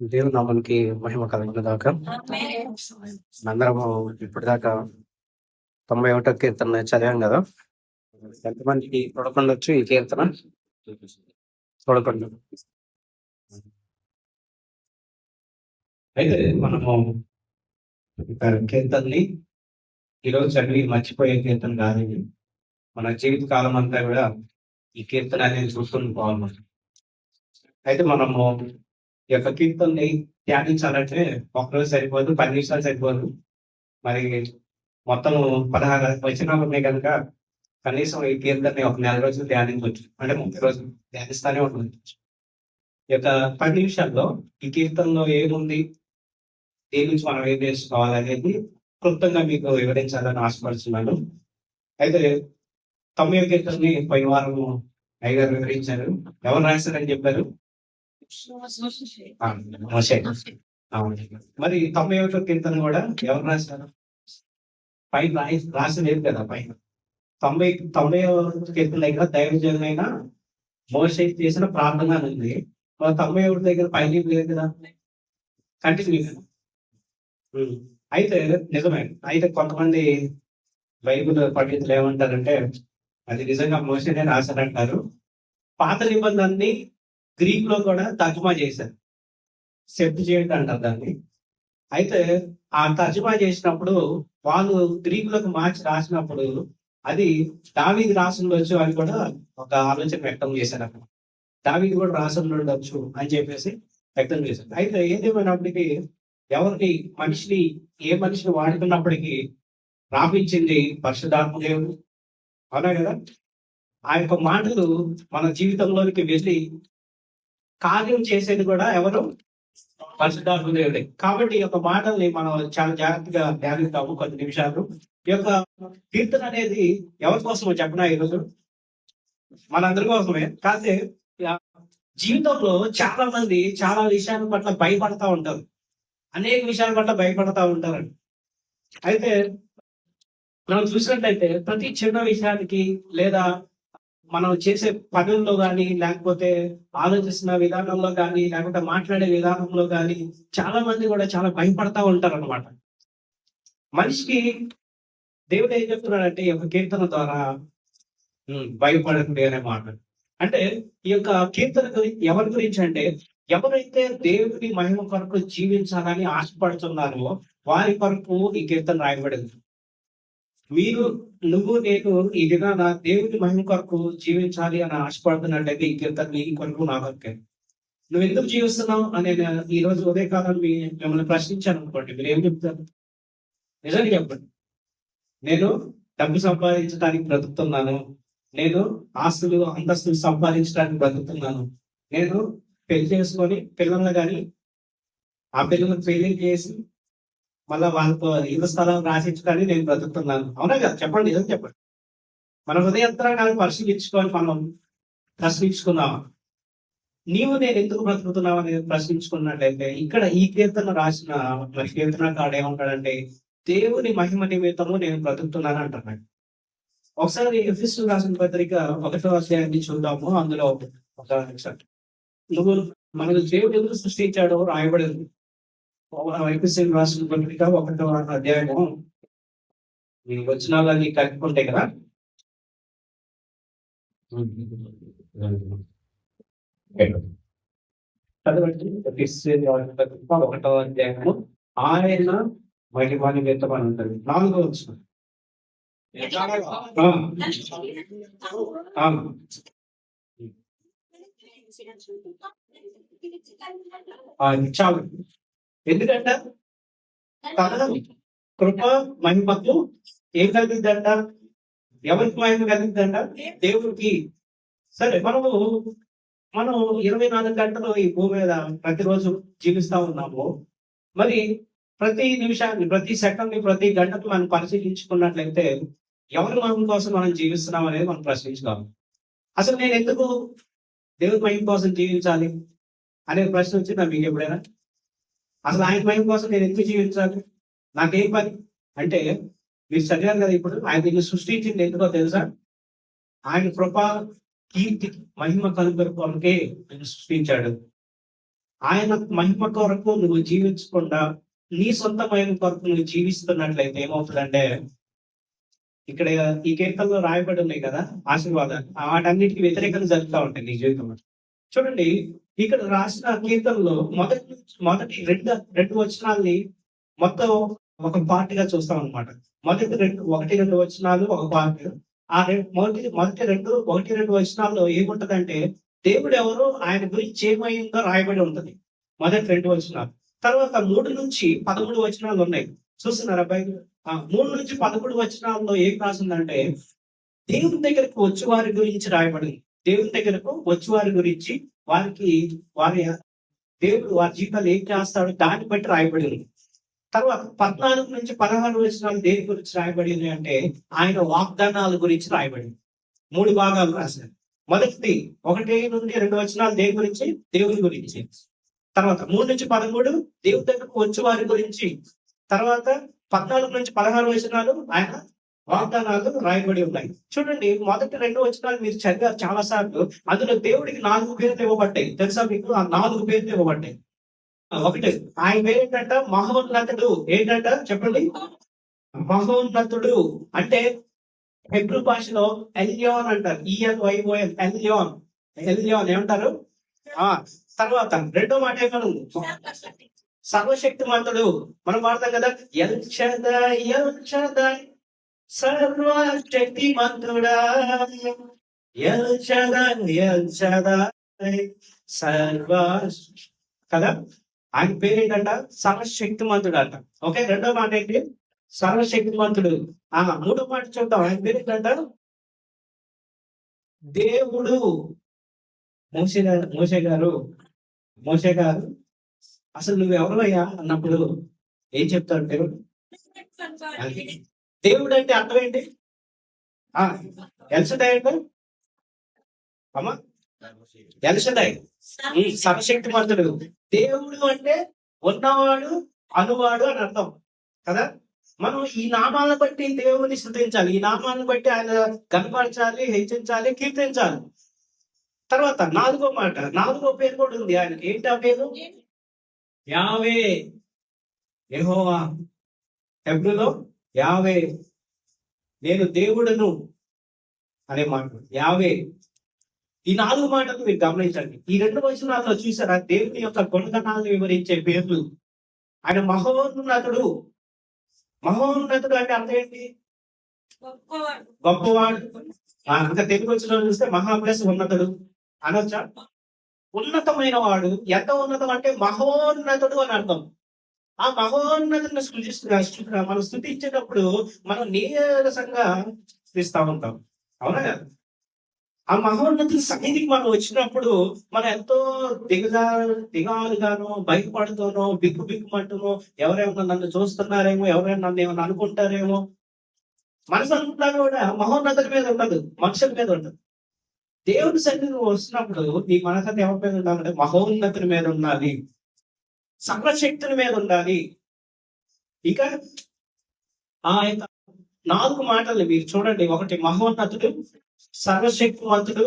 దేవుని నామానికి మహిమ కలుగును దాకా అందరము ఇప్పటిదాకా తొంభై ఒకటో కీర్తన చదివాం కదా. ఎంతమందికి చూడకుండొచ్చు ఈ కీర్తన? చూడకుండా అయితే మనము ఇక కీర్తనని ఈరోజు చదివి మర్చిపోయే కీర్తన కాదు మన జీవిత కాలం అంతా కూడా ఈ కీర్తన అనేది చూసుకుని పోవాలి అయితే మనము ఈ యొక్క కీర్తనని ధ్యానించాలంటే ఒక్కరోజు సరిపోదు పది నిమిషాలు సరిపోదు. మరి మొత్తం పదహారు వచనాలు ఉన్నాయి కనుక కనీసం ఈ కీర్తనని ఒక నెల రోజులు ధ్యానించవచ్చు. అంటే ముప్పై రోజులు ధ్యానిస్తానే ఉంటుంది. ఈ యొక్క పది నిమిషాల్లో ఈ కీర్తనలో ఏముంది? దీని నుంచి మనం ఏం చేసుకోవాలనేది అనేది క్లుప్తంగా మీకు వివరించాలని ఆశపడుతున్నాను. అయితే తొమ్మిది కీర్తనని పోయిన వారం అయ్యగారు వివరించారు. ఎవరు రాశారని చెప్పారు? మరి తొంభై ఒకటో కీర్తన కూడా ఎవరు రాశారు? పైన రాయి రాసి లేదు కదా పైన. తొంభై తొంభై కీర్తన దగ్గర దైవజనమైన మోసే చేసిన ప్రార్థన అని ఉంది. మరి తొంభై ఒకటి దగ్గర పైన లేదు కదా? కంటిన్యూ కదా అయితే నిజమే. అయితే కొంతమంది బైబుల్ పండితులు ఏమంటారంటే అది నిజంగా మోసేనే రాశారంటారు. పాత నిబంధనని గ్రీక్లో కూడా తర్జుమా చేశారు. సెట్ చేయండి అంటారు దాన్ని. అయితే ఆ తర్జుమా చేసినప్పుడు వాళ్ళు గ్రీక్లోకి మార్చి రాసినప్పుడు అది దావీది రాసుండొచ్చు అని కూడా ఒక ఆలోచన వ్యక్తం చేశారు అక్కడ. దావీది కూడా రాసుండొచ్చు అని చెప్పేసి వ్యక్తం చేశారు. అయితే ఏదేమైనప్పటికీ ఎవరిని మనిషిని ఏ మనిషిని వాడుతున్నప్పటికీ రాపించింది పరిశుధాత్మ దేవుడు. అవునా కదా? ఆ యొక్క మాటలు మన జీవితంలోనికి వెళ్ళి కార్యం చేసేది కూడా ఎవరు? పరిశుద్ధాత్మ దేవుడే. కాబట్టి ఈ యొక్క మాటల్ని మనం చాలా జాగ్రత్తగా ధ్యానిస్తాము కొన్ని నిమిషాలు. ఈ యొక్క కీర్తన అనేది ఎవరి కోసమో చెప్పనా ఈరోజు? మనందరి కోసమే. కాకపోతే జీవితంలో చాలా మంది చాలా విషయాల పట్ల భయపడతా ఉంటారు. అనేక విషయాల పట్ల భయపడతా ఉంటారు. అయితే మనం చూసినట్లయితే ప్రతి చిన్న విషయానికి లేదా మనం చేసే పనుల్లో కానీ లేకపోతే ఆలోచిస్తున్న విధానంలో కానీ లేకపోతే మాట్లాడే విధానంలో కానీ చాలా మంది కూడా చాలా భయపడతా ఉంటారు అనమాట మనిషికి దేవుడు ఏం చెప్తున్నాడంటే ఈ యొక్క కీర్తన ద్వారా ఉమ్, భయపడకండి అనే మాట. అంటే ఈ యొక్క కీర్తన గురించి ఎవరి గురించి అంటే ఎవరైతే దేవుని మహిమ కొరకు జీవించాలని ఆశపడుతున్నారో వారి కొరకు ఈ కీర్తన రాయబడింది. మీరు నువ్వు నేను ఈ దినాన దేవుని మహిమ కొరకు జీవించాలి అని ఆశపడుతున్నట్టయితే ఈ కీర్తన నీ కొరకు నా కొరకే. నువ్వు ఎందుకు జీవిస్తున్నావు అని నేను ఈ రోజు ఉదయకాలం మీ మిమ్మల్ని ప్రశ్నించాను అనుకోండి. మీరు ఏం చెప్తారు? నిజంగా చెప్పండి. నేను డబ్బు సంపాదించడానికి బ్రతుకుతున్నాను. నేను ఆస్తులు అంతస్తులు సంపాదించడానికి బ్రతుకుతున్నాను. నేను పెళ్ళి చేసుకొని పిల్లల్ని కానీ ఆ పిల్లల్ని పెళ్ళి చేసి మళ్ళా వాళ్ళతో ఇల్లు స్థలం రాసించడానికి నేను బ్రతుకుతున్నాను. అవునా కదా? చెప్పండి ఏదో చెప్పండి? మన హృదయంతరాన్ని పరిశీలించుకొని మనం ప్రశ్నించుకున్నావా నీవు నేను ఎందుకు బ్రతుకుతున్నావు అనేది ప్రశ్నించుకున్నట్లయితే ఇక్కడ ఈ కీర్తన రాసిన మరి కీర్తనకాడు ఏమంటాడంటే దేవుని మహిమ నిమిత్తము నేను బ్రతుకుతున్నాను అంటున్నాడు. ఒకసారి ఎఫిస్ రాసిన పత్రిక ఒకటో అధ్యాయాన్ని చూద్దాము. అందులో ఒక నువ్వు మనకు దేవుడు ఎందుకు సృష్టించాడో రాయబడింది. ఎఫిసిల్ రాసిన పత్రిక ఒకటో అధ్యాయము. ఈ వచనాలన్నీ కలుపుకుంటే కదా? ఒకటో అధ్యాయము. ఆయన మహిమ నిమిత్తం అని ఉంటుంది నాలుగో వచ్చిన చాలు ఎందుకంట తన కృప మహిమకు ఏం కలిగిందంట? ఎవరికి మహిమ కలిగిందంట? దేవుడికి. సరే మనము మనం ఇరవై నాలుగు గంటలు ఈ భూమి మీద ప్రతిరోజు జీవిస్తా ఉన్నాము. మరి ప్రతి నిమిషాన్ని ప్రతి సెకండ్ని ప్రతి గంటకు మనం పరిశీలించుకున్నట్లయితే ఎవరి మహిమ కోసం మనం జీవిస్తున్నాం అనేది మనం ప్రశ్నించుకోవాలి. అసలు నేను ఎందుకు దేవుడి మహిమ కోసం జీవించాలి? అనే ప్రశ్న వచ్చిందా మీకు ఎప్పుడైనా? అసలు ఆయన మహిమ కోసం నేను ఎందుకు జీవించాలి? నాకేం పని? అంటే మీరు చదివారు కదా ఇప్పుడు ఆయన దీన్ని సృష్టించింది ఎందుకో తెలుసా? ఆయన కృప కీర్తి మహిమ కలుగురు కొరకే ఆయన సృష్టించాడు. ఆయన మహిమ కొరకు నువ్వు జీవించకుండా నీ సొంత మహిమ కొరకు నువ్వు జీవిస్తున్నట్లయితే ఏమవుతుందంటే ఇక్కడ ఈ కీర్తనలో రాయబడి ఉన్నాయి కదా ఆశీర్వాదాలు. వాటన్నిటికి వ్యతిరేకంగా జరుగుతూ ఉంటాయి నీ జీవితంలో. చూడండి ఇక్కడ రాసిన కీర్తనలో మొదటి నుంచి- మొదటి రెండు రెండు వచనాల్ని మొత్తం ఒక పార్టీగా చూస్తాం అనమాట మొదటి రెండు ఒకటి రెండు వచనాలు ఒక పార్ట్. ఆ రెండు మొదటి మొదటి రెండు ఒకటి రెండు వచనాల్లో ఏముంటదంటే దేవుడు ఎవరు ఆయన గురించి ఏమైందో రాయబడి ఉంటది. మొదటి రెండు వచనాలు. తర్వాత మూడు నుంచి పదమూడు వచనాలు ఉన్నాయి. చూస్తున్నారా బైబిల్? ఆ మూడు నుంచి పదమూడు వచనాల్లో ఏం రాసిందంటే దేవుని దగ్గరకు వచ్చేవారి గురించి రాయబడింది. దేవుని దగ్గరకు వచ్చేవారి గురించి వారికి వారి దేవుడు వారి జీవితాలు ఏం చేస్తాడో దాన్ని బట్టి రాయబడి తర్వాత పద్నాలుగు నుంచి పదహారు వచనాలు దేని గురించి రాయబడింది అంటే ఆయన వాగ్దానాల గురించి రాయబడింది. మూడు భాగాలు రాశారు. మొదటిది ఒకటి నుండి రెండు వచనాలు దేని గురించి? దేవుని గురించి. తర్వాత మూడు నుంచి పదమూడు దేవుడి దగ్గరకు వచ్చే వారి గురించి. తర్వాత పద్నాలుగు నుంచి పదహారు వచనాలు ఆయన వాగ్దానాలు రాయబడి ఉన్నాయి. చూడండి మొదటి రెండు వచనాలు మీరు చదివారు చాలా సార్లు అందులో దేవుడికి నాలుగు పేర్లు ఇవ్వబడ్డాయి. తెలుసా మీకు? ఆ నాలుగు పేర్లు ఇవ్వబడ్డాయి. ఒకటి. ఆయన పేరు ఏంటంట మహోన్నతుడు. ఏంటంట? చెప్పండి. మహోన్నతుడు. అంటే హెబ్రూ భాషలో ఎల్యోన్ అంటారు. EL వైఓఎల్ Elyon. ఎల్యోన్ ఏమంటారు? ఆ తర్వాత రెండో మాట ఏమను సర్వశక్తిమంతుడు. మనం వాడతాం కదా ఎల్ షదాయ్ ఎల్ సర్వశక్తిమంతుడా సర్వ కదా? ఆయన పేరు ఏంటంట సర్వశక్తిమంతుడు అంట. ఓకే రెండో మాట ఏంటి? సర్వశక్తిమంతుడు ఆ మూడో మాట చూద్దాం. ఆయన పేరు ఏంటంట దేవుడు. మోసే గారు మోసే గారు మోసే గారు. అసలు నువ్వు ఎవరయ్యా అన్నప్పుడు ఏం చెప్తాడు దేవుడు. దేవుడు అంటే అర్థం ఏంటి? ఆ. ఎల్సడాయ్ అంటే అమ్మా? ఎల్సడాయ్ ఈ సర్వశక్తిమంతుడు. దేవుడు అంటే ఉన్నవాడు అనువాడు అని అర్థం. కదా? మనం ఈ నామాలను బట్టి దేవుని స్థుతించాలి ఈ నామాలను బట్టి ఆయన కనపరచాలి హెచ్చించాలి కీర్తించాలి. తర్వాత నాలుగో మాట. నాలుగో పేరు కూడా ఉంది ఆయనకి. ఏంటి ఆ పేరు? యావే. యెహోవా. హెబ్రులో యావే నేను దేవుడను అనే మాట యావే ఈ నాలుగు మాటలు మీరు గమనించండి. ఈ రెండు వచనాల్లో చూసారా? దేవుని యొక్క గుణగణాలను వివరించే పేర్లు. ఆయన మహోన్నతుడు. మహోన్నతుడు అంటే అర్థం ఏంటి? గొప్పవాడు. ఆ, ఇంకా తెలుగు వచ్చిన చూస్తే మహా ప్లస్ ఉన్నతుడు అనొచ్చా? ఉన్నతమైన వాడు ఎంత ఉన్నతం అంటే మహోన్నతుడు అని అర్థం. ఆ మహోన్నతుని సృజిస్తు మనం స్థుతించేటప్పుడు మనం నీరసంగా స్థిస్తా ఉంటాం. అవునా? కదా? ఆ మహోన్నతి సన్నిధికి మనం వచ్చినప్పుడు మనం ఎంతో దిగజా దిగాలుగాను భయపడుతూనో బిక్కు బిక్కుమంటూనో ఎవరైనా నన్ను చూస్తున్నారేమో ఎవరైనా నన్ను ఏమైనా అనుకుంటారేమో మనసు అనుకుంటా కూడా మహోన్నతుల మీద ఉండదు మనుషుల మీద ఉండదు. దేవుడి సన్నిధి వస్తున్నప్పుడు నీ మనసంతా ఎవరి మీద ఉండాలంటే మహోన్నతుల మీద ఉండాలి. సర్వశక్తుని మీద ఉండాలి. ఇక ఆ యొక్క నాలుగు మాటలు మీరు చూడండి. ఒకటి మహోన్నతుడు సర్వశక్తివంతుడు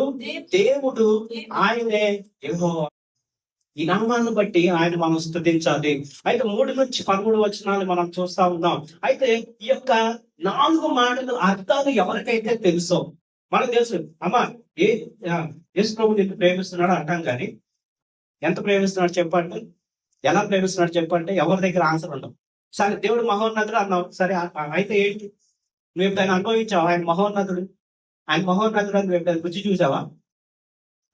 దేవుడు ఆయనే ఏహో ఈ నామాన్ని బట్టి ఆయన మనం స్థుతించాలి. అయితే మూడు నుంచి పదమూడు వచనాలు మనం చూస్తా ఉన్నాం. అయితే ఈ యొక్క నాలుగు మాటలు అర్థాలు ఎవరికైతే తెలుసో మనకు తెలుసు అమ్మా ఏ యేసు ప్రభు నిన్ను ప్రేమిస్తున్నాడు అంటాం కానీ ఎంత ప్రేమిస్తున్నాడు చెప్పండి. ఎలా ప్రేమిస్తున్నాడు చెప్పంటే ఎవరి దగ్గర ఆన్సర్ ఉండవు సరే దేవుడు మహోన్నతుడు అన్నావు సరే అయితే ఏంటి? నువ్వు ఎప్పుడైనా అనుభవించావు ఆయన మహోన్నతుడు? ఆయన మహోన్నతుడు అని నువ్వు ఎప్పుడైనా రుచి చూసావా?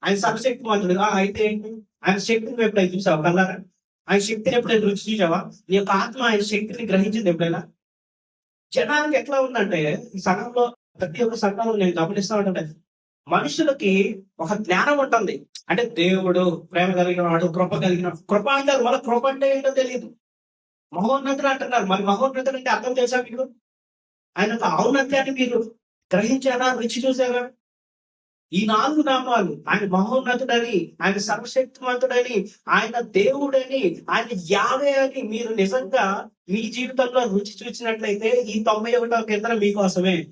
ఆయన సర్వశక్తి మంతుడు అయితే ఏంటి? ఆయన శక్తిని నువ్వు ఎప్పుడైనా చూసావా? కల్లారా ఆయన శక్తిని ఎప్పుడైనా రుచి చూసావా? నీ యొక్క ఆత్మ ఆయన శక్తిని గ్రహించింది ఎప్పుడైనా? జనానికి ఎట్లా ఉందంటే ఈ సంఘంలో ప్రతి ఒక్క సంఘంలో నేను గమనిస్తా ఉంటాను. మనుషులకి ఒక జ్ఞానం ఉంటుంది. అంటే దేవుడు ప్రేమ కలిగిన వాడు కృప కలిగిన కృప అంటారు వాళ్ళ కృప అంటే ఏంటో తెలియదు మహోన్నతులు అంటున్నారు. మరి మహోన్నతులు అంటే అర్థం తెలుసా మీరు ఆయన ఒక ఔన్నత్యాన్ని మీరు గ్రహించారా? రుచి చూసారా? ఈ నాలుగు నామాలు ఆయన మహోన్నతుడని ఆయన సర్వశక్తివంతుడని ఆయన దేవుడని ఆయన యావే అని మీరు నిజంగా మీ జీవితంలో రుచి చూసినట్లయితే ఈ తొంభై ఒకటో కేంద్రం మీకోసమే.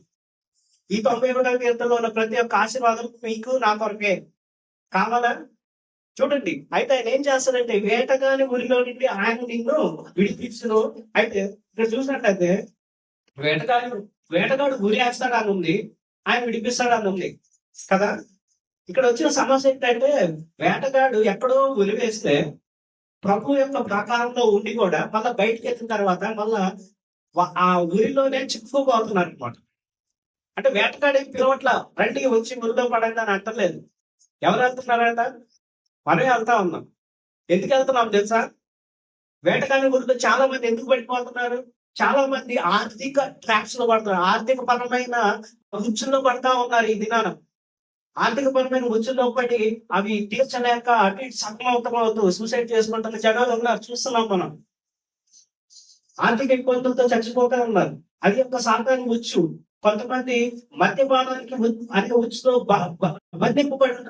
ఈ తొంభై ఒకటో కీర్తనలో ఉన్న ప్రతి ఒక్క ఆశీర్వాదం మీకు నా కొరకే. కావాలా? చూడండి అయితే ఆయన ఏం చేస్తాడంటే వేటగాని ఊరిలో నుండి ఆయన నిన్ను విడిపించును. అయితే ఇక్కడ చూసినట్టయితే వేటగాడు వేటగాడు గురి అని ఉంది ఆయన విడిపిస్తాడు అని ఉంది. కదా? ఇక్కడ వచ్చిన సమస్య ఏంటంటే వేటగాడు ఎక్కడో ఉరి వేస్తే ప్రభు యొక్క ప్రకారంలో ఉండి కూడా మళ్ళా బయటికి వెళ్ళిన తర్వాత మళ్ళా ఆ ఊరిలోనే చిక్కుకుపోతున్నారు అనమాట అంటే వేటగాడి పిలవట్ల రండి వచ్చి మురిలో పడండి అని అంటలేదు ఎవరు వెళ్తున్నారంట? మనమే వెళ్తా ఉన్నాం. ఎందుకు వెళ్తున్నాం తెలుసా? వేటగాడి ఊరిలో చాలా మంది ఎందుకు పడిపోతున్నారు చాలా మంది ఆర్థిక ట్రాప్స్లో పడుతున్నారు. ఆర్థిక పరమైన ఉచ్చుల్లో పడతా ఉన్నారు ఈ దినాన. ఆర్థిక పరమైన ఉచ్చుల్లో పడి అవి తీర్చలేక అటు ఇటు సతమతం అవుతూ సూసైడ్ చేసుకుంటున్న జనాలు ఉన్నారు. చూస్తున్నాం మనం. ఆర్థిక ఇబ్బందులతో చచ్చిపోతా ఉన్నారు. అది ఒక సాధారణ ఉచ్చు. కొంతమంది మద్యపానానికి అనే ఉచ్చుతో బ-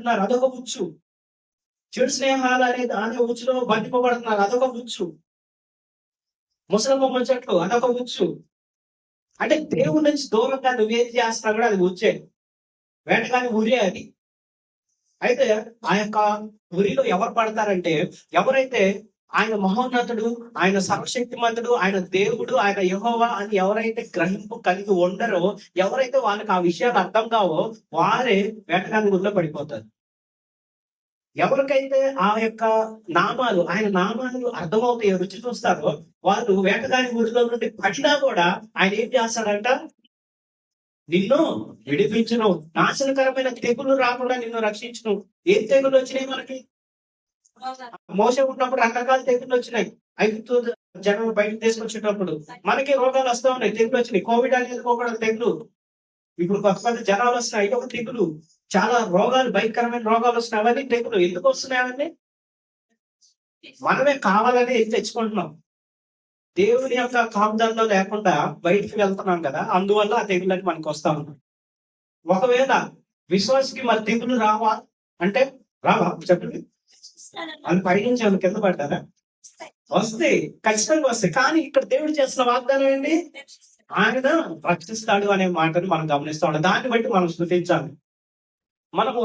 అదొక ఉచ్చు. చెడు స్నేహాలు అనేది అనే ఉచ్చులో బంధింపబడుతున్నారు. అదొక ఉచ్చు. ముసలమ్మ చెట్లు అదొక ఉచ్చు. అంటే దేవుడి నుంచి దూరంగా నువ్వేది చేస్తున్నా కూడా అది ఉచ్చే. వేటగాని ఉరి అది. అయితే ఆ యొక్క ఉరిలో ఎవరు పడతారంటే ఎవరైతే ఆయన మహోన్నతుడు ఆయన సర్వశక్తిమంతుడు ఆయన దేవుడు ఆయన యహోవా అని ఎవరైతే గ్రహింపు కలిగి ఉండరో ఎవరైతే వాళ్ళకి ఆ విషయాలు అర్థం కావో వారే వేటగాని గురిలో పడిపోతారు. ఎవరికైతే ఆ యొక్క నామాలు ఆయన నామాలు అర్థమవుతాయో రుచి చూస్తారో వాళ్ళు వేటగాని గురిలో నుండి పడినా కూడా ఆయన ఏం చేస్తాడంట? నిన్ను విడిపించను. నాశనకరమైన తెగులు రాకుండా నిన్ను రక్షించను. ఏం తెగులు వచ్చినాయి మనకి? మోసే ఉన్నప్పుడు రకరకాల తెగులు వచ్చినాయి. ఐదు జనం బయటకు తీసుకొచ్చేటప్పుడు మనకి రోగాలు వస్తా ఉన్నాయి. తెగులు వచ్చినాయి. కోవిడ్ అనేది కూడా తెగులు. ఇప్పుడు కొత్త కొత్త జనాలు వస్తున్నాయి. ఒక తెగులు. చాలా రోగాలు భయంకరమైన రోగాలు వస్తున్నాయి. అవన్నీ తెగులు. ఎందుకు వస్తున్నాయి అవన్నీ? మనమే కావాలని ఏం తెచ్చుకుంటున్నాం? దేవుని యొక్క కాపుదల్లో లేకుండా బయటికి వెళ్తున్నాం కదా. అందువల్ల ఆ తెగులని మనకు వస్తా ఉన్నాయి. ఒకవేళ విశ్వాసకి మరి తెగులు రావా? అంటే రావా? చెప్పండి. వాళ్ళు పైనుంచి వాళ్ళు కింద పడ్డారా వస్తాయి ఖచ్చితంగా వస్తాయి. కానీ ఇక్కడ దేవుడు చేస్తున్న వాగ్దానం ఏంటి? ఆయన రక్షిస్తాడు అనే మాటను మనం గమనిస్తా ఉంటాం దాన్ని బట్టి మనం స్థుతించాలి. మనము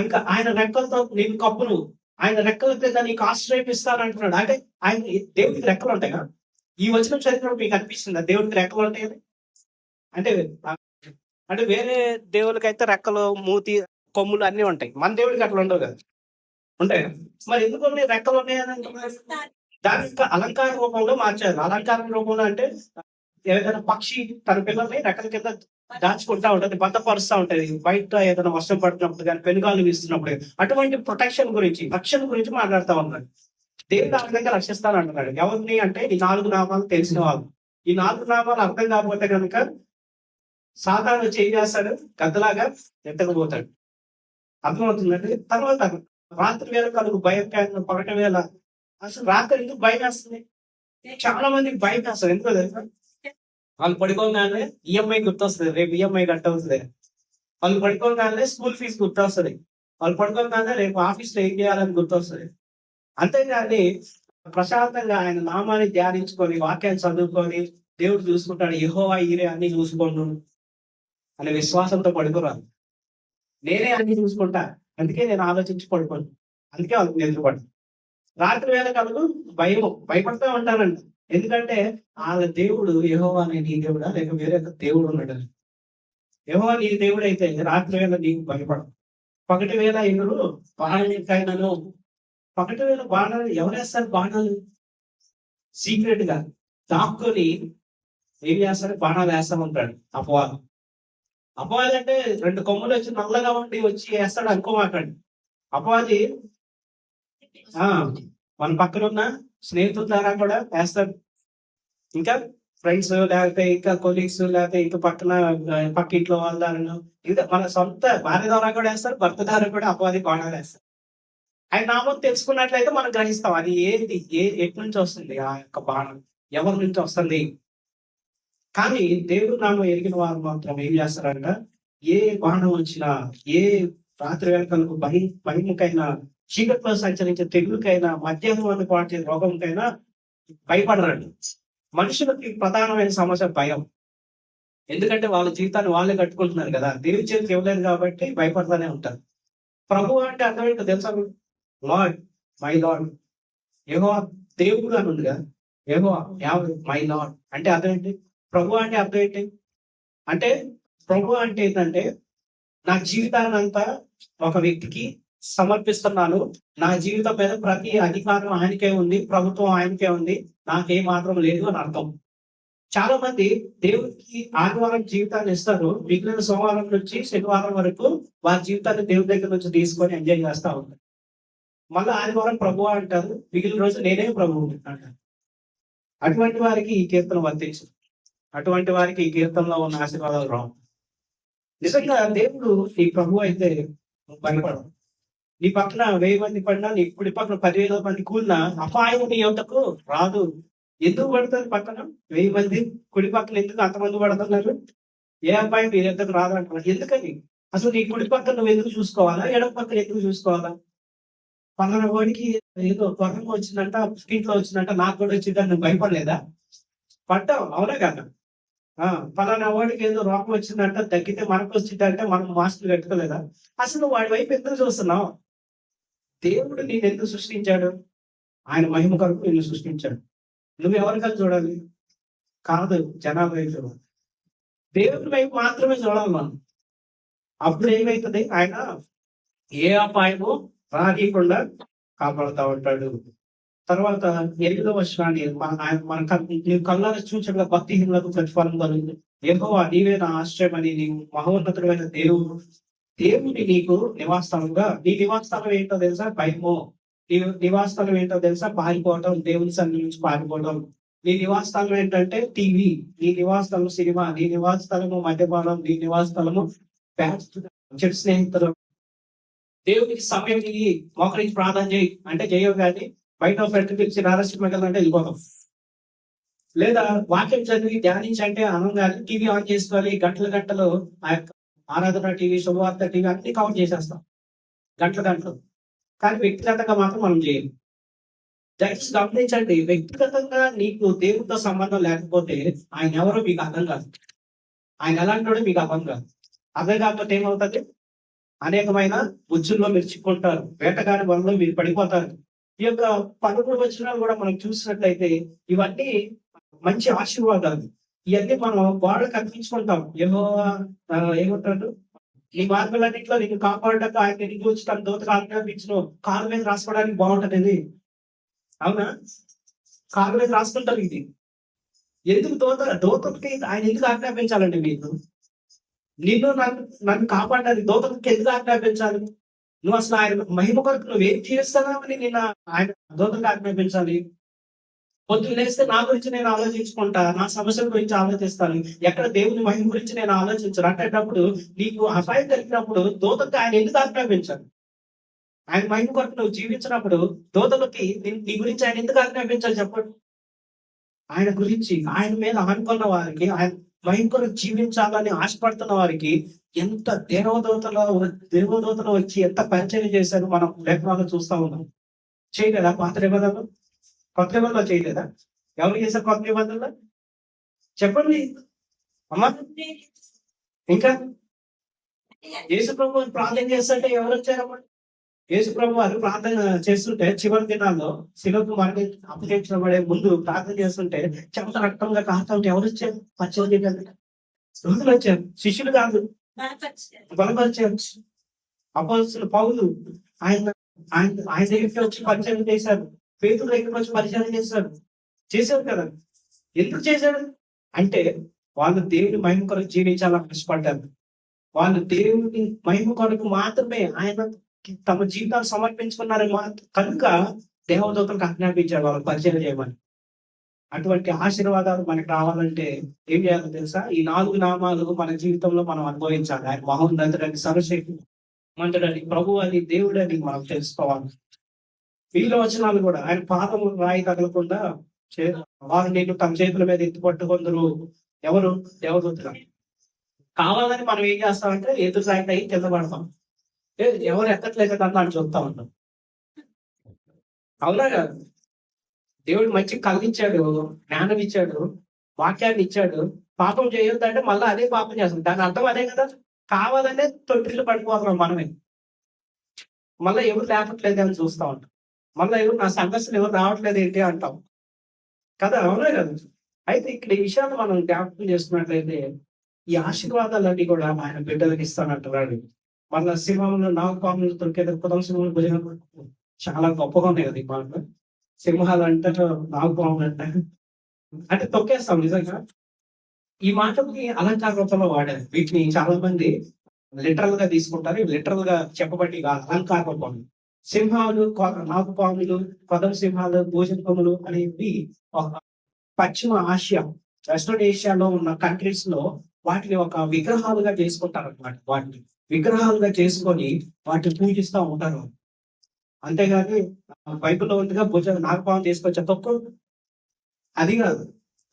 ఇంకా ఆయన రెక్కలతో నేను కప్పును. ఆయన రెక్కల క్రింద నీకు ఆశ్రయిపిస్తాను అంటున్నాడు. అంటే ఆయన దేవుడికి రెక్కలు ఉంటాయి కదా. ఈ వచనం చదివినప్పుడు మీకు అనిపిస్తుందా? దేవుడికి రెక్కలు ఉంటాయి అంటే అంటే వేరే దేవుడికైతే రెక్కలు మూతి కొమ్ములు అన్ని ఉంటాయి. మన దేవుడికి అట్లా ఉండవు కదా. ఉంటాయి మరి ఎందుకు రెక్కలు ఉన్నాయని అంటున్నారు దాని యొక్క అలంకార రూపంలో మార్చారు. అలంకార రూపంలో అంటే ఏదైనా పక్షి తన పిల్లల్ని రెక్కల కింద దాచుకుంటా ఉంటది భద్రపరుస్తూ ఉంటది. బయట ఏదైనా వర్షం పడుతున్నప్పుడు కానీ పెనుగాలు వీస్తున్నప్పుడు అటువంటి ప్రొటెక్షన్ గురించి రక్షణ గురించి మాట్లాడుతూ ఉన్నాడు. దేవుడు ఆ విధంగా రక్షిస్తాను అంటున్నాడు. ఎవరిని అంటే ఈ నాలుగు నామాలు తెలిసిన వాళ్ళు. ఈ నాలుగు నామాలు అర్థం కాకపోతే కనుక సాధారణ చేయి చేస్తాడు గద్దలాగా ఎత్తకపోతాడు. అర్థమవుతుందండి? తర్వాత రాత్రి వేళ కలుగు భయం కానీ పగటి వేళ. అసలు రాత్రి ఎందుకు భయం వేస్తుంది? చాలా మందికి భయం వేస్తారు ఎందుకో తెలుసా? వాళ్ళు పడుకోగానే ఈఎంఐ గుర్తొస్తుంది రేపు ఈఎంఐ కట్టవుతుంది వాళ్ళు పడుకోగానే స్కూల్ ఫీజు గుర్తొస్తుంది. వాళ్ళు పడుకోగానే రేపు ఆఫీస్లో ఏం చేయాలని గుర్తొస్తుంది. అంతేగాని ప్రశాంతంగా ఆయన నామాన్ని ధ్యానించుకొని వాక్యాన్ని చదువుకొని దేవుడు చూసుకుంటాడు యహోవా ఈరే అన్ని చూసుకోండు అనే విశ్వాసంతో పడుకోరాదు నేనే అన్ని చూసుకుంటా. అందుకే నేను ఆలోచించి పడుకోను. అందుకే వాళ్ళకి నిద్రపడు రాత్రి వేళ కలుగు భయం భయపడుతూ ఉంటానండి. ఎందుకంటే వాళ్ళ దేవుడు యహోవా అనే నీ దేవుడా? లేక వేరే దేవుడు ఉన్నాడు? యెహోవా నీ దేవుడు అయితే రాత్రి వేళ నీకు భయపడు పగటి వేళ ఎదురు బాణాలకైనాను పగటి వేళ బాణాలు ఎవరేస్తారు బాణాలు? సీక్రెట్గా దాక్కుని ఏం చేస్తారు? బాణాలు వేస్తామంటాడు అపవాదం. అపవాది అంటే రెండు కొమ్ములు వచ్చి నల్లగా ఉండి వచ్చి వేస్తాడు అనుకోమాకండి. అపవాది ఆ మన పక్కన ఉన్న స్నేహితుల ద్వారా కూడా వేస్తాడు ఇంకా ఫ్రెండ్స్ లేకపోతే ఇంకా కొలీగ్స్ లేకపోతే ఇంకా పక్కన పక్క ఇంట్లో వాళ్ళ ద్వారా ఇంకా మన సొంత భార్య ద్వారా కూడా వేస్తారు భర్త ద్వారా కూడా అపవాది బాణాలు వేస్తారు. ఆయన నామం తెలుసుకున్నట్లయితే మనం గ్రహిస్తాం అది ఏది ఏ ఎటు నుంచి వస్తుంది ఆ యొక్క బాణం ఎవరి నుంచి వస్తుంది కానీ దేవుడు నామం ఎరిగిన వారు మాత్రం ఏం చేస్తారంట? ఏ బాణం వచ్చినా ఏ రాత్రి వేళకలకు భయం భయంకైనా చీకట్లో సంచరించే తెగులకైనా మధ్యాహ్నం పాటే రోగంకైనా భయపడరండి. మనుషులకి ప్రధానమైన సమస్య భయం. ఎందుకంటే వాళ్ళ జీవితాన్ని వాళ్ళే కట్టుకుంటున్నారు కదా. దేవుడి చేతికి ఇవ్వలేదు కాబట్టి భయపడతానే ఉంటారు. ప్రభు అంటే అర్థం ఏంటో తెలుసా? Lord my lord. ఏవో దేవుడు అని ఉందిగా ఏహో మై లార్డ్. అంటే అర్థం ఏంటి ప్రభు అంటే అర్థం ఏంటి? అంటే ప్రభు అంటే ఏంటంటే నా జీవితాన్ని అంతా ఒక వ్యక్తికి సమర్పిస్తున్నాను. నా జీవితం మీద ప్రతి అధికారం ఆయనకే ఉంది ప్రభుత్వం ఆయనకే ఉంది నాకే మాత్రం లేదు అని అర్థం. చాలా మంది దేవుడికి ఆదివారం జీవితాన్ని ఇస్తారు. మిగిలిన సోమవారం నుంచి శనివారం వరకు వారి జీవితాన్ని దేవుడి దగ్గర నుంచి తీసుకొని ఎంజాయ్ చేస్తూ ఉంటారు. మళ్ళీ ఆదివారం ప్రభు అంటారు మిగిలిన రోజు నేనే ప్రభువు అంటారు. అటువంటి వారికి ఈ కీర్తన వర్తించింది. అటువంటి వారికి ఈ కీర్తనలో ఉన్న ఆశీర్వాదాలు రావు. నిజంగా దేవుడు నీ ప్రభు అయితే భయపడవు నీ పక్కన వెయ్యి మంది పడినా నీ కుడి పక్కన పదివేల మంది కూలినా అపాయం నీ యొక్కకు రాదు. ఎందుకు పడతారు పక్కన? వెయ్యి మంది కుడి పక్కన ఎందుకు అంతమంది పడుతున్నారు? ఏ అపాయం నీ ఎందుకు రాదు అంటున్నారు ఎందుకని? అసలు నీ కుడి పక్కన నువ్వు ఎందుకు చూసుకోవాలా? ఎడమ పక్కన ఎందుకు చూసుకోవాలా? పల్లన వాడికి ఏదో త్వరగా వచ్చిందంట స్క్రీన్లో వచ్చిందంట నాకు కూడా వచ్చిందని నువ్వు భయపడలేదా? పడ్డావు అవునా కదా? పలానా వాడికి ఏదో రోగం వచ్చిందంట తగ్గితే మనకు వచ్చిందంటే మనం మాస్క్ కట్టుకోలేదా అసలు వాడి వైపు ఎందుకు చూస్తున్నావు? దేవుడు నేను ఎందుకు సృష్టించాడు? ఆయన మహిమ కొరకు నిన్ను సృష్టించాడు. నువ్వు ఎవరికైనా చూడాలి? కాదు జనాల వైపు చూడాలి. దేవుడి వైపు మాత్రమే చూడాలి మనం. అప్పుడు ఏమైతుంది? ఆయన ఏ అపాయము రానియకుండా కాపాడుతూ ఉంటాడు. తర్వాత ఎనిమిదో వర్షాన్ని మన మన కన్- నీవు కళ్ళారా చూచగా భక్తిహీనులకు ప్రతిఫలం కలుగుతుంది ఎక్కువ నీవే నా ఆశ్రయమని నీవు మహోన్నతుడమైన దేవుడు. దేవుని నీకు నివాసంగా నీ నివాసస్థలం ఏంటో తెలుసా? భయము. నీ నివాసస్థలం ఏంటో తెలుసా? పారిపోవటం దేవుని సన్ని నుంచి పారిపోవడం నీ నివాస ఏంటంటే టీవీ. నీ నివాస సినిమా. నీ నివాస స్థలము మద్యపానం. నీ నివాస స్థలము బ్యాచ్ చెడు స్నేహితులు. దేవునికి సమయం ఇయ్యి. మోకరించి ప్రార్థన చేయి. అంటే చేయవు కానీ బయట ఫ్రెండ్ పిలిచి రారసింహం అంటే వెళ్ళిపోతాం లేదా వాక్యం చదివి ధ్యానించంటే అనం కానీ టీవీ ఆన్ చేసుకోవాలి గంటల గంటలు ఆ యొక్క ఆరాధన టీవీ శుభవార్త టీవీ అన్ని కవర్ చేసేస్తాం. గంటల గంటలు. కానీ వ్యక్తిగతంగా మాత్రం మనం చేయాలి దయచేసి గమనించండి వ్యక్తిగతంగా నీకు దేవుడితో సంబంధం లేకపోతే ఆయన ఎవరో మీకు అర్థం కాదు. ఆయన ఎలాంటి మీకు అర్థం కాదు. అర్థం కాకపోతే ఏమవుతుంది? అనేకమైన బుజ్జుల్లో మీరు చిక్కుంటారు వేటగాని వలలో మీరు పడిపోతారు. ఈ యొక్క పదమూడు వచనాలు కూడా మనం చూసినట్లయితే ఇవన్నీ మంచి ఆశీర్వాదాలు. ఇవన్నీ మనం వాళ్ళకి అర్పించుకుంటాం. ఏమో ఏమంటారు ఈ మార్గాలన్నింటిలో నేను కాపాడక ఆయన నీకు వచ్చి తన దోతకు ఆజ్ఞాపించిన. కాలు మీద రాసుకోవడానికి బాగుంటది ఇది. అవునా? కాలు మీద రాసుకుంటారు ఇది. ఎందుకు దోత దోతకి ఆయన ఎందుకు ఆజ్ఞాపించాలండి మీరు? నిన్ను నన్ను నన్ను కాపాడాలి. దోతకి ఎందుకు ఆజ్ఞాపించాలి? నువ్వు అసలు ఆయన మహిమ కొరకు నువ్వేం చేస్తున్నావని నేను ఆయన దోతకు ఆజ్ఞాపించాలి. పొద్దున్న లేస్తే నా గురించి నేను ఆలోచించుకుంటా నా సమస్యల గురించి ఆలోచిస్తాను. ఎక్కడ దేవుని మహిమ గురించి నేను ఆలోచించను. అంటేటప్పుడు నీకు అపాయం కలిగినప్పుడు దూతకు ఆయన ఎందుకు ఆజ్ఞాపించాను ఆయన మహిమ కొరకు నువ్వు జీవించినప్పుడు దూతలకి నీ- నీ గురించి ఆయన ఎందుకు ఆజ్ఞాపించాలి చెప్పండి. ఆయన గురించి ఆయన మీద అనుకున్న వారికి ఆయన మహిమ కొరకు జీవించాలని ఆశపడుతున్న వారికి ఎంత దేవదూతలు దేవదూతలు వచ్చి ఎంత పరిచయం చేశారు మనం లేఖనాలు చూస్తా ఉన్నాం. చేయలేదా పాత నిబంధనలు? కొత్త నిబంధనలు చేయలేదా? ఎవరు చేశారు కొత్త నిబంధనలు? చెప్పండి. అమ్మా. ఇంకా? యేసు ప్రభు ప్రార్థన చేస్తుంటే ఎవరు వచ్చారమ్మా? యేసు ప్రభు వారు ప్రార్థన చేస్తుంటే చివరి దినాల్లో శిలకు మరణి అప్పగించబడే ముందు ప్రార్థన చేస్తుంటే చెమట రక్తంగా కాస్తుంటే ఎవరు వచ్చారు? పచ్చడి రోజులు వచ్చారు? శిష్యులు కాదు. బలపరిచారు. అపోస్తులు పౌలు ఆయన ఆయన ఆయన దగ్గరికి వచ్చి పరిచయం చేశారు. పేదల దగ్గరికి వచ్చి పరిచయం చేశారు. చేశారు కదా. ఎందుకు చేశారు? అంటే వాళ్ళు దేవుని మహిమ కొరకు జీవించాలని కష్టపడ్డారు వాళ్ళు దేవుని మహిమ కొరకు మాత్రమే ఆయన తమ జీవితాలు సమర్పించుకున్నారని కనుక దేవదూతలకు ఆజ్ఞాపించారు వాళ్ళకి పరిచయం చేయమని. అటువంటి ఆశీర్వాదాలు మనకు రావాలంటే ఏం చేయాలో తెలుసా? ఈ నాలుగు నామాలు మన జీవితంలో మనం అనుభవించాలి. ఆయన మహోన్నతుడని సర్వశక్తి మంతుడని ప్రభు అని దేవుడు అని మనం తెలుసుకోవాలి. వీళ్ళ వచనాలు కూడా ఆయన పాదము రాయి తగలకుండా చే- వారు నేను తమ చేతుల మీద ఎత్తి పట్టుకుందరు. ఎవరు? దేవదూతలు. కావాలని మనం ఏం చేస్తామంటే ఎదురు సాయంత్రం అయ్యి కింద పడతాం. ఎవరు ఎక్కట్లేదు కదా అని చూస్తా ఉంటాం. అవునా? కాదు దేవుడు మంచి కలిగించాడు జ్ఞానం ఇచ్చాడు వాక్యాన్ని ఇచ్చాడు. పాపం చేయొద్దంటే మళ్ళీ అదే పాపం చేస్తాం. దాని అర్థం అదే కదా? కావాలనే తొట్టిల్లు పడిపోతున్నాం మనమే. మళ్ళీ ఎవరు లేపట్లేదు అని చూస్తా ఉంటాం. మళ్ళీ ఎవరు నా సంఘర్షణ ఎవరు రావట్లేదు ఏంటి అంటాం. కదా? అవునా కదా? అయితే ఇక్కడ ఈ విషయాన్ని మనం జ్ఞాపకం చేసుకున్నట్లయితే ఈ ఆశీర్వాదాలన్నీ కూడా ఆయన బిడ్డలకు ఇస్తానంటున్నాడు. మళ్ళా సింహంలో నాగపాములు దొరికేది కుదం సింహం భుజనం చాలా గొప్పగా ఉన్నాయి కదా ఈ మాటలు సింహాలు అంటే నాగపాములు అంటే. అంటే తొక్కేస్తాం నిజంగా. ఈ మాటకి అలంకార రూపంలో వాడారు. వీటిని చాలా మంది లిటరల్గా తీసుకుంటారు. లిటరల్గా చెప్పబట్టి అలంకార రూపం సింహాలు కొ- నాగుపాములు కొదం సింహాలు భోజన భోజనములు అనేవి ఒక పశ్చిమ ఆసియా వెస్టర్న్ ఏషియాలో ఉన్న కంట్రీస్లో వాటిని ఒక విగ్రహాలుగా చేసుకుంటారు అనమాట వాటిని. విగ్రహాలుగా చేసుకొని వాటిని పూజిస్తూ ఉంటారు. అంతేగాని బైబిల్లో ఉందిగా భుజ నాగపాము తీసుకొచ్చే తప్పు అది కాదు.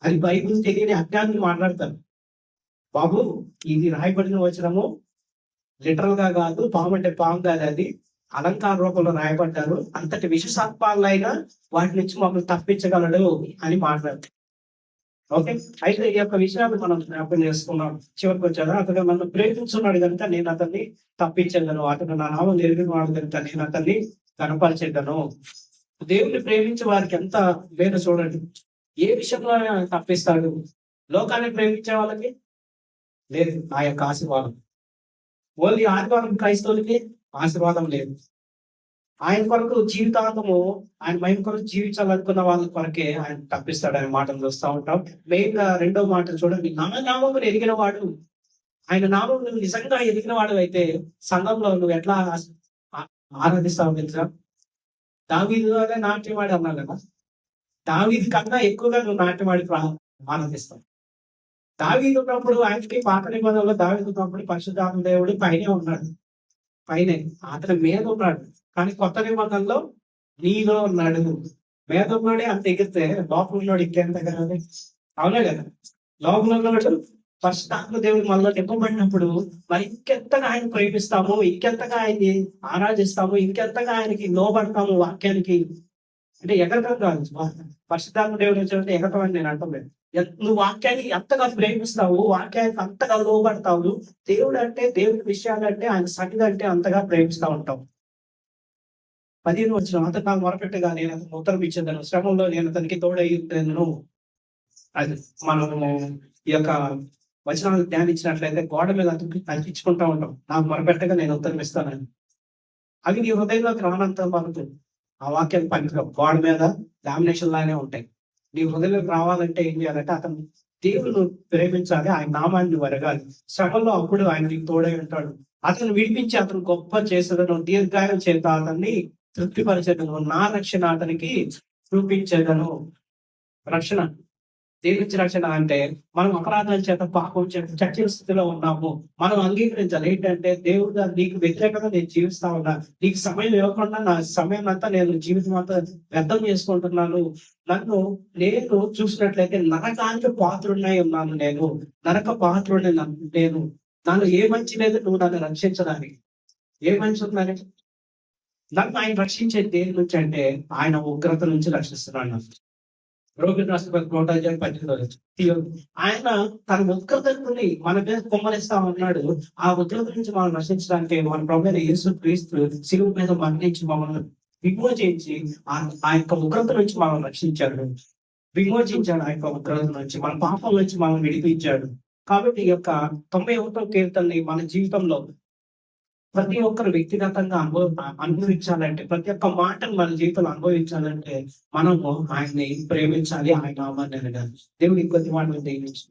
అది బైబిల్ తెలియని అజ్ఞాన్ని మాట్లాడతారు. బాబు ఇది రాయబడిన వచనము. లిటరల్గా కాదు పాము అంటే పాము కాదు అది. అలంకార రూపంలో రాయబడ్డారు. అంతటి విషసర్పాలైనా వాటి నుంచి మమ్మల్ని తప్పించగలడు అని మాట్లాడతారు. ఓకే. అయితే ఈ యొక్క విషయాన్ని మనం జ్ఞాపకం చేసుకున్నాం. చివరికి వచ్చారా. అతను నన్ను ప్రేమించున్నాడు కనుక నేను అతన్ని తప్పించగలను. అతను నా నామం జరిగిన వాడు కనుక నేను అతన్ని కనపరచగలను దేవుని ప్రేమించే వారికి ఎంత వేరు చూడండి. ఏ విషయంలో తప్పిస్తాడు. లోకాన్ని ప్రేమించే వాళ్ళకి లేదు. ఆ యొక్క ఆశీర్వాదం. ఓన్లీ ఆదివారం క్రైస్తవులకి ఆశీర్వాదం లేదు. ఆయన కొరకు జీవితాంతము ఆయన మహిమ కొరకు జీవించాలనుకున్న వాళ్ళ కొరకే ఆయన తప్పిస్తాడు అనే మాటలు చూస్తూ ఉంటాం. మెయిన్గా రెండో మాట చూడండి. నా నామమును ఎరిగిన వాడు ఆయన నామం నువ్వు నిజంగా ఎరిగిన వాడు అయితే సంఘంలో నువ్వు ఎట్లా ఆరాధిస్తావు తెలుసా? దావీదు అనే నాట్యవాడి అన్నావు కదా? దావీది కన్నా ఎక్కువగా నువ్వు నాట్యవాడి ఆనందిస్తావు దావీదు ఉన్నప్పుడు ఆయనకి పాత నిబంధనలో దావీదు ఉన్నప్పుడు పరిశుద్ధాత్మ దేవుడు పైనే ఉన్నాడు. పైనే. అతని మీద ఉన్నాడు. కానీ కొత్త నిబంధనలో నీలో ఉన్నాడు మీద ఉన్నాడే అంత ఎగిరితే లోపల ఉన్నాడు ఇంకెంత కదా అవునా కదా? లోపల ఉన్నాడు పరిశుద్ధాత్మ దేవుడు మనలో నింపబడినప్పుడు మరి ఇంకెంతగా ఆయన ప్రేమిస్తాము ఇంకెంతగా ఆయన్ని ఆరాధిస్తాము ఇంకెంతగా ఆయనకి లోబడతాము వాక్యానికి అంటే ఎగరటం కాదు. పరిశుద్ధాత్మ దేవుడు వచ్చినట్టు ఎగరటం అని నేను అంటలేదు. నువ్వు వాక్యాన్ని ఎంతగా ప్రేమిస్తావు వాక్యానికి అంతగా లోబడతావు దేవుడు అంటే దేవుడి విషయాలు అంటే ఆయన సన్నిధి అంటే అంతగా ప్రేమిస్తా ఉంటావు. పదిహేను వచ్చిన అంత నాకు మొరపెట్టగా నేను అతను ఉత్తరం ఇచ్చేదాను శ్రమంలో నేను అతనికి తోడై అది మనము ఈ యొక్క వచనాలు ధ్యానించినట్లయితే గోడ మీద అతనికి అతికించుకుంటా ఉంటాం. నాకు మొరపెట్టగా నేను ఉత్తరం ఇస్తానని. అవి నీ హృదయంలోకి రానంత వరకు ఆ వాక్యాలు పనికిరావు. గోడ మీద లామినేషన్ లానే ఉంటాయి. నీ హృదయంలోకి రావాలంటే ఏం చేయాలంటే అతను దేవుడు ప్రేమించాలి ఆయన నామాన్ని వరగాలి. శ్రమంలో అప్పుడు ఆయన నీకు తోడై ఉంటాడు. అతను విడిపించి అతను గొప్ప చేసేదను దీర్ఘాయం చేత అతన్ని తృప్తిపరచేదను నా రక్షణ అతనికి చూపించేదను రక్షణ దేని నుంచి రక్షణ అంటే మనం అపరాధాల చేత పాపం చేత చచ్చిన స్థితిలో ఉన్నాము. మనం అంగీకరించాలి. ఏంటంటే దేవుడు నీకు వ్యతిరేకంగా నేను జీవిస్తా ఉన్నా. నీకు సమయం ఇవ్వకుండా నా సమయం అంతా నేను జీవితం అంతా వ్యర్థం చేసుకుంటున్నాను. నన్ను నేను చూసినట్లయితే నరకానికి పాత్రుడినై ఉన్నాను నేను. నరక పాత్రుడిని నన్ను- నేను. నన్ను ఏ మంచి లేదు నువ్వు నన్ను రక్షించడానికి. ఏ మంచి ఉందని? నన్ను ఆయన రక్షించే దేని నుంచి అంటే ఆయన ఉగ్రత నుంచి రక్షిస్తున్నాడు నన్ను. రోగిని రాష్ట్రపతి కోటాజీ పద్దెనిమిది ఆయన తన ఉగ్రత నుండి మన మీద కుమ్మరిస్తా ఉన్నాడు. ఆ ఉగ్రత నుంచి మనం రక్షించడానికి మన ప్రభుత్వ యేసు క్రీస్తు శిలువ మీద మరణించి మమ్మల్ని విమోచించి ఆ ఆ యొక్క ఉగ్రత నుంచి మనం రక్షించాడు. విమోచించాడు ఆ యొక్క ఉగ్రత నుంచి. మన పాపం నుంచి మనం విడిపించాడు. కాబట్టి ఈ యొక్క తొంభై ఒకటో కీర్తనని మన జీవితంలో ప్రతి ఒక్కరు వ్యక్తిగతంగా అనుభవ అనుభవించాలంటే ప్రతి ఒక్క మాటను మన జీవితంలో అనుభవించాలంటే మనము ఆయన్ని ప్రేమించాలి ఆయన నామాన్ని అడగాలి దేవుడు ఇంకొద్ది మాటలు దీవించి